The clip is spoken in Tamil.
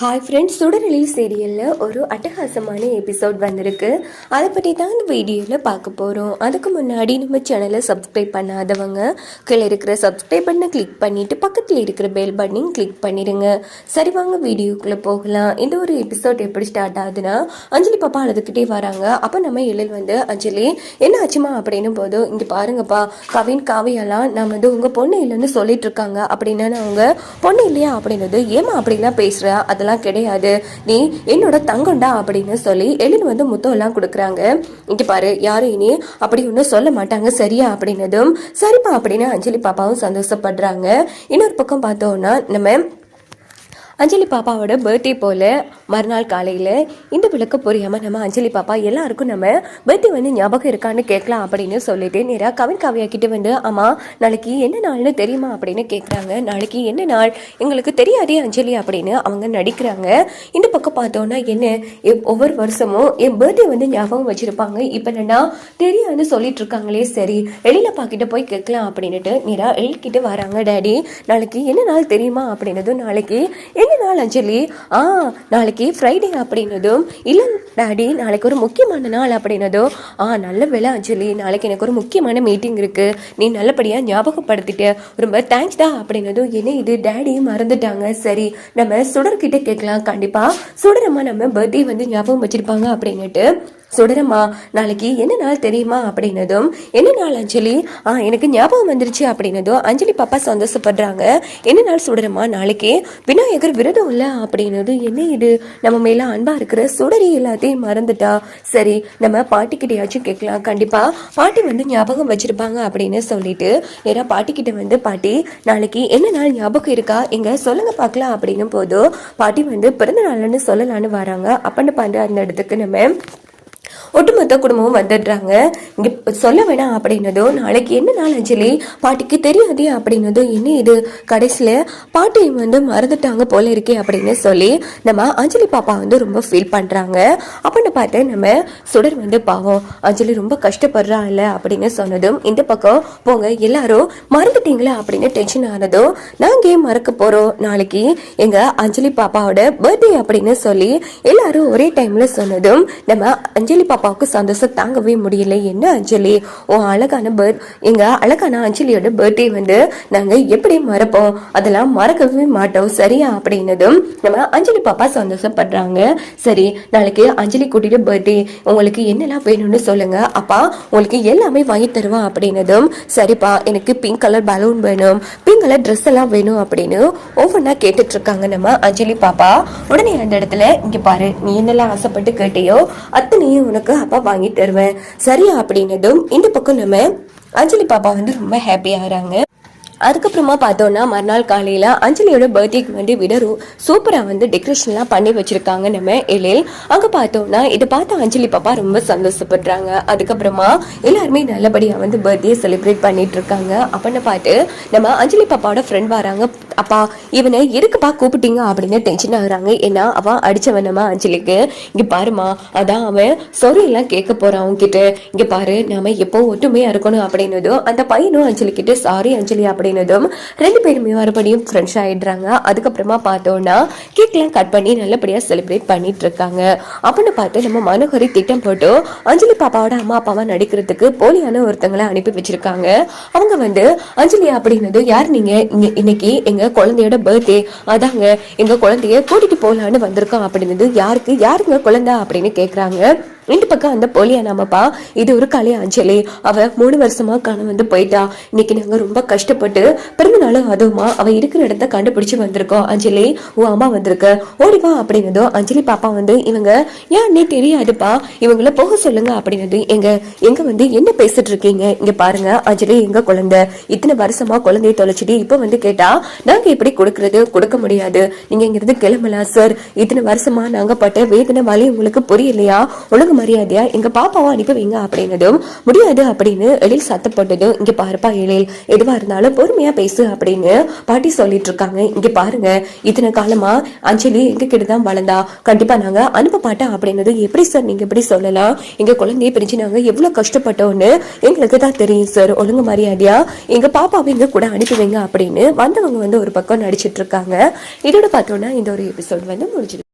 ஹாய் ஃப்ரெண்ட்ஸ் சுடரொளி சீரியலில் ஒரு அட்டகாசமான எபிசோட் வந்திருக்கு. அதை பற்றி தான் இந்த வீடியோவில் பார்க்க போகிறோம் அதுக்கு முன்னாடி நம்ம சேனலை சப்ஸ்கிரைப் பண்ணாதவங்க கீழே இருக்கிற சப்ஸ்கிரைப் பண்ண கிளிக் பண்ணிவிட்டு பக்கத்தில் இருக்கிற பெல் பட்டனையும் கிளிக் பண்ணிடுங்க. சரி வாங்க வீடியோக்குள்ளே போகலாம். இந்த ஒரு எபிசோட் எப்படி ஸ்டார்ட் ஆகுதுன்னா அஞ்சலி பாப்பா அழுதுகிட்டே வராங்க. அப்போ நம்ம எழில் வந்து அஞ்சலி என்ன ஆச்சுமா? அப்படின்னு போதும் இங்கே பாருங்கப்பா கவின் காவியெல்லாம் நம்ம வந்து உங்கள் பொண்ணு இல்லைன்னு சொல்லிட்டு இருக்காங்க. அப்படின்னா அவங்க பொண்ணு இல்லையா? அப்படின்னது ஏமா அப்படிலாம் அது அதெல்லாம் கிடையாது. நீ என்னோட தங்கம்டா அப்படின்னு சொல்லி எழில் வந்து முத்தம் எல்லாம் கொடுக்குறாங்க. இங்கே பாரு யாரும் இனி அப்படி ஒன்றும் சொல்ல மாட்டாங்க சரியா அப்படின்னதும் சரிப்பா அப்படின்னு அஞ்சலி பாப்பாவும் சந்தோஷப்படுறாங்க. இன்னொரு பக்கம் பார்த்தோம்னா நம்ம அஞ்சலி பாப்பாவோட பர்த்டே போல் மறுநாள் காலையில் இந்த விளக்கு புரியாமல் நம்ம அஞ்சலி பாப்பா எல்லாருக்கும் நம்ம பர்த்டே வந்து ஞாபகம் இருக்கான்னு கேட்கலாம் அப்படின்னு சொல்லிட்டு நேராக கவின் காவியா கிட்ட வந்து அம்மா நாளைக்கு என்ன நாள்னு தெரியுமா? அப்படின்னு கேட்குறாங்க நாளைக்கு என்ன நாள்? எங்களுக்கு தெரியாதே அஞ்சலி அப்படின்னு அவங்க நடிக்கிறாங்க. இந்த பக்கம் பார்த்தோன்னா என்ன? ஒவ்வொரு வருஷமும் என் பர்த்டே வந்து ஞாபகம் வச்சுருப்பாங்க. இப்போ என்னன்னா தெரியாதுன்னு சொல்லிட்டு இருக்காங்களே சரி எழிலப்பா கிட்ட போய் கேட்கலாம் அப்படின்னுட்டு நேராக எழில்கிட்ட வராங்க. டேடி நாளைக்கு என்ன நாள் தெரியுமா? அப்படின்னதும் நாளைக்கு என்ன நாள் அஞ்சலி? ஆ நாளைக்கு ஃப்ரைடே அப்படின்னதும் இல்லை டாடி நாளைக்கு ஒரு முக்கியமான நாள் அப்படின்னதும் ஆ நல்ல வேலை அஞ்சலி நாளைக்கு எனக்கு ஒரு முக்கியமான மீட்டிங் இருக்கு. நீ நல்லபடியாக ஞாபகப்படுத்திட்ட ரொம்ப தேங்க்ஸ் டா அப்படின்னதும் என்ன இது? டேடி மறந்துட்டாங்க. சரி நம்ம சுடர்கிட்ட கேட்கலாம். கண்டிப்பாக சுடரம்மா நம்ம பர்த்டே வந்து ஞாபகம் வச்சுருப்பாங்க அப்படின்னுட்டு சுடரம்மா நாளைக்கு என்ன நாள் தெரியுமா அப்படின்னதும் என்ன நாள் அஞ்சலி? ஆ எனக்கு ஞாபகம் வந்துருச்சு அப்படின்னதும் அஞ்சலி பாப்பா சந்தோஷப்படுறாங்க. என்ன நாள் சுடரம்மா? நாளைக்கு விநாயகர் விரதம் இல்லை அப்படின்னதும் என்ன இது? நம்ம மேல அன்பா இருக்கிற சுடரி எல்லாத்தையும் மறந்துட்டா? சரி நம்ம பாட்டிக்கிட்டையாச்சும் கேட்கலாம். கண்டிப்பா பாட்டி வந்து ஞாபகம் வச்சிருப்பாங்க அப்படின்னு சொல்லிட்டு ஏன்னா பாட்டிக்கிட்ட வந்து பாட்டி நாளைக்கு என்ன நாள் ஞாபகம் இருக்கா? எங்க சொல்லுங்க பார்க்கலாம் அப்படின்னும் போதும் பாட்டி வந்து பிறந்த நாள்னு சொல்லலான்னு வராங்க. அப்பன்னு பாண்டு அந்த இடத்துக்கு நம்ம ஒட்டுமொத்த குடும்பமும் வந்துடுறாங்க. இங்கே சொல்ல வேணாம் அப்படின்னதும் நாளைக்கு என்ன நாள் அஞ்சலி? பாட்டிக்கு தெரியாதே அப்படின்னதும் என்ன இது? கடைசியில் பாட்டி வந்து மறந்துட்டாங்க போல இருக்கே அப்படின்னு சொல்லி நம்ம அஞ்சலி பாப்பா வந்து ரொம்ப ஃபீல் பண்ணுறாங்க அப்படின்னு பார்த்து நம்ம சுடர் வந்து பாவம் அஞ்சலி ரொம்ப கஷ்டப்படுறா இல்லை அப்படின்னு சொன்னதும் இந்த பக்கம் போங்க எல்லாரும் மறந்துட்டீங்களா அப்படின்னு டென்ஷன் ஆனதும் நாங்கள் ஏன் மறக்க போகிறோம் நாளைக்கு எங்கள் அஞ்சலி பாப்பாவோட பர்த்டே அப்படின்னு சொல்லி எல்லாரும் ஒரே டைமில் சொன்னதும் நம்ம அஞ்சலி பாப்பா பாப்பாவுக்கு சந்தோஷம் தாங்கவே முடியல. என்ன அஞ்சலி? உன் அழகான பர்த் எங்க அழகான அஞ்சலியோட பர்த்டே வந்து நாங்க எப்படி மறப்போம்? அதெல்லாம் மறக்கவே மாட்டோம். சரியா? அப்படின்னதும் நம்ம அஞ்சலி பாப்பா சந்தோஷப்படுறாங்க. சரி நாளைக்கு அஞ்சலி கூட்டிட்டு பர்த்டே உங்களுக்கு என்னெல்லாம் வேணும்னு சொல்லுங்க. அப்பா உங்களுக்கு எல்லாமே வாங்கி தருவான் அப்படின்னதும் சரிப்பா எனக்கு பிங்க் கலர் பலூன் வேணும். பிங்க் கலர் ட்ரெஸ் எல்லாம் வேணும் அப்படின்னு ஒவ்வொன்றா கேட்டுட்டு இருக்காங்க நம்ம அஞ்சலி பாப்பா. உடனே அந்த இடத்துல இங்க பாரு நீ என்னெல்லாம் ஆசைப்பட்டு கேட்டியோ அத்தனையும் உனக்கு அப்பா வாங்கி தருவேன். சரியா அப்படின்னதும் இந்த பக்கம் நம்ம அஞ்சலி பாப்பா வந்து ரொம்ப ஹாப்பி ஆகிறாங்க. அதுக்கப்புறமா பார்த்தோன்னா மறுநாள் காலையில் அஞ்சலியோட பர்த்டேக்கு வந்து விட சூப்பராக வந்து டெக்கரேஷன்லாம் பண்ணி வச்சிருக்காங்க நம்ம எழில். அங்கே பார்த்தோன்னா இதை பார்த்து அஞ்சலி பாப்பா ரொம்ப சந்தோஷப்படுறாங்க. அதுக்கப்புறமா எல்லாருமே நல்லபடியாக வந்து பர்த்டே செலிப்ரேட் பண்ணிட்டு இருக்காங்க. அப்படின்னு பார்த்து நம்ம அஞ்சலி பாப்பாவோட ஃப்ரெண்ட் வராங்க அப்பா இவனை எதுக்குப்பா கூப்பிட்டீங்க அப்படின்னு டென்ஷன் ஆகுறாங்க ஏன்னா அவன் அடிச்சவனமா அஞ்சலிக்கு. இங்க பாருமா அதான் அவன் sorry எல்லாம் கேட்க போறான் அவன்கிட்ட இங்க பாரு நாம எப்போ ஒற்றுமையா இருக்கணும் அப்படின்னதும் அந்த பையனும் அஞ்சலி கிட்ட சாரி அஞ்சலி அப்படின்னதும் ரெண்டு பேருமே மறுபடியும் ஃப்ரெண்ட்ஸ் ஆயிடுறாங்க. அதுக்கப்புறமா பார்த்தோம்னா கேக்லாம் கட் பண்ணி நல்லபடியா செலிப்ரேட் பண்ணிட்டு இருக்காங்க. அப்படின்னு பார்த்து நம்ம மனோகரி திட்டம் போட்டு அஞ்சலி பாப்பாவோட அம்மா அப்பாவா நடிக்கிறதுக்கு போலியான ஒருத்தங்களை அனுப்பி வச்சிருக்காங்க. அவங்க வந்து அஞ்சலி அப்படின்னதும் யார் நீங்க? இன்னைக்கு எங்க குழந்தையோட பர்த்டே அதாங்க எங்க குழந்தைய கூட்டிட்டு போகலான்னு வந்திருக்கோம் அப்படின்னு. யாருக்கு? யாருங்க குழந்தை அப்படின்னு கேக்குறாங்க. இந்த பக்கம் அந்த போலியான அம்மாப்பா இது ஒரு கலை அஞ்சலி அவ மூணு வருஷமா காண வந்து போயிட்டா. இன்னைக்கு நாங்க ரொம்ப கஷ்டப்பட்டு பிறந்த நாளும் அதுவுமா அவ இருக்கிற இடத்த கண்டுபிடிச்சு வந்திருக்கோம். அஞ்சலி உன் அம்மா வந்திருக்கு. ஓடிவா அப்படின்னதும் அஞ்சலி பாப்பா வந்து இவங்க ஏன் நீ தெரியாதுப்பா. இவங்கள போக சொல்லுங்க அப்படின்னது எங்க எங்க வந்து என்ன பேசிட்டு இருக்கீங்க? இங்க பாருங்க அஞ்சலி எங்க குழந்தை? இத்தனை வருஷமா குழந்தைய தொலைச்சிட்டு இப்ப வந்து கேட்டா நாங்க எப்படி கொடுக்கறது? கொடுக்க முடியாது. நீங்க இங்கிருந்து கிளம்பலாம் சார் இத்தனை வருஷமா நாங்க பட்ட வேதனை வலி உங்களுக்கு புரியலையா? ஒழுங்கா ஒழுங்கு மரியாதையா எங்க பாப்பாவை அனுப்பி வைங்க அப்படின்னதும் முடியாது அப்படின்னு எழில் சத்தப்பட்டதும் இங்க பாருப்பா எழில் எதுவா இருந்தாலும் பொறுமையா பேசு அப்படின்னு பாட்டி சொல்லிட்டு இருக்காங்க. இங்க பாருங்க இத்தனை காலமா அஞ்சலி எங்க கிட்ட தான் வளர்ந்தா கண்டிப்பா நாங்க அனுப்ப மாட்டோம் அப்படின்னதும் எப்படி சார் நீங்க எப்படி சொல்லலாம்? எங்க குழந்தைய பிரிஞ்சு நாங்க எவ்வளவு கஷ்டப்பட்டோம்னு எங்களுக்கு தான் தெரியும் சார். ஒழுங்கு மரியாதையா எங்க பாப்பாவை எங்க கூட அனுப்பி வைங்க அப்படின்னு வந்தவங்க வந்து ஒரு பக்கம் நடிச்சிட்டு இருக்காங்க. இதோட பார்த்தோம்னா இந்த ஒரு எபிசோட் வந்து முடிஞ்சிருக்கு